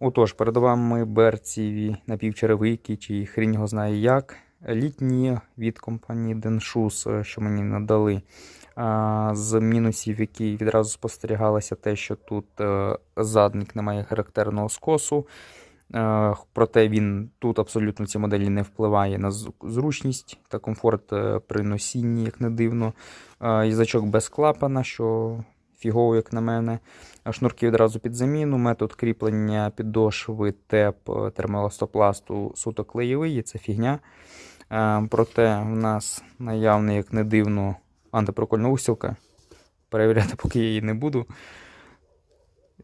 Отож, перед вами берціві напівчеревики, чи хрінь його знає як. Літні від компанії Denshus, що мені надали. З мінусів, які відразу спостерігалося, те, що тут е, задник не має характерного скосу. Е, Проте він тут абсолютно ці моделі не впливає на зручність та комфорт е, при носінні, як не дивно. Е, без клапана, що фігово, як на мене. Шнурки відразу під заміну. Метод кріплення підошви ТЕП е, термоеластопласту суто клеєвий, це фігня. Е, Проте в нас наявний, як не дивно, антипрокольна устілка. Перевіряти, поки я її не буду.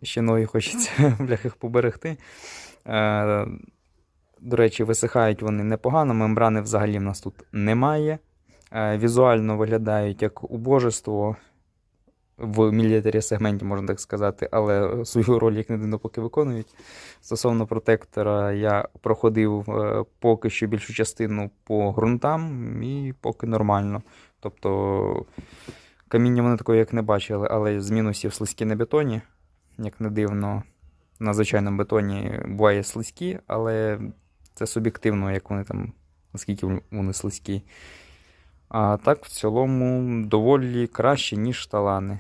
Ще ноги хочеться бляхах поберегти. Е, До речі, висихають вони непогано, мембрани взагалі в нас тут немає. Візуально виглядають як убожество в мілітарі сегменті, можна так сказати, але свою роль як не дивно поки виконують. Стосовно протектора, я проходив е, поки що більшу частину по ґрунтам і поки нормально. Тобто каміння вони такої як не бачили, але з мінусів слизькі на бетоні, як не дивно, на звичайному бетоні буває слизькі, але це суб'єктивно, як вони там, наскільки вони слизькі. А так, в цілому, доволі краще, ніж талани.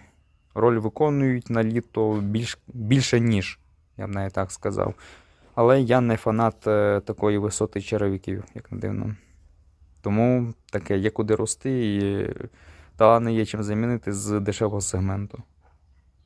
Роль виконують на літо більш, більше, ніж, я б навіть так сказав. Але я не фанат е, такої висоти черевиків, як не дивно. Тому таке, є куди рости, і талани є чим замінити з дешевого сегменту.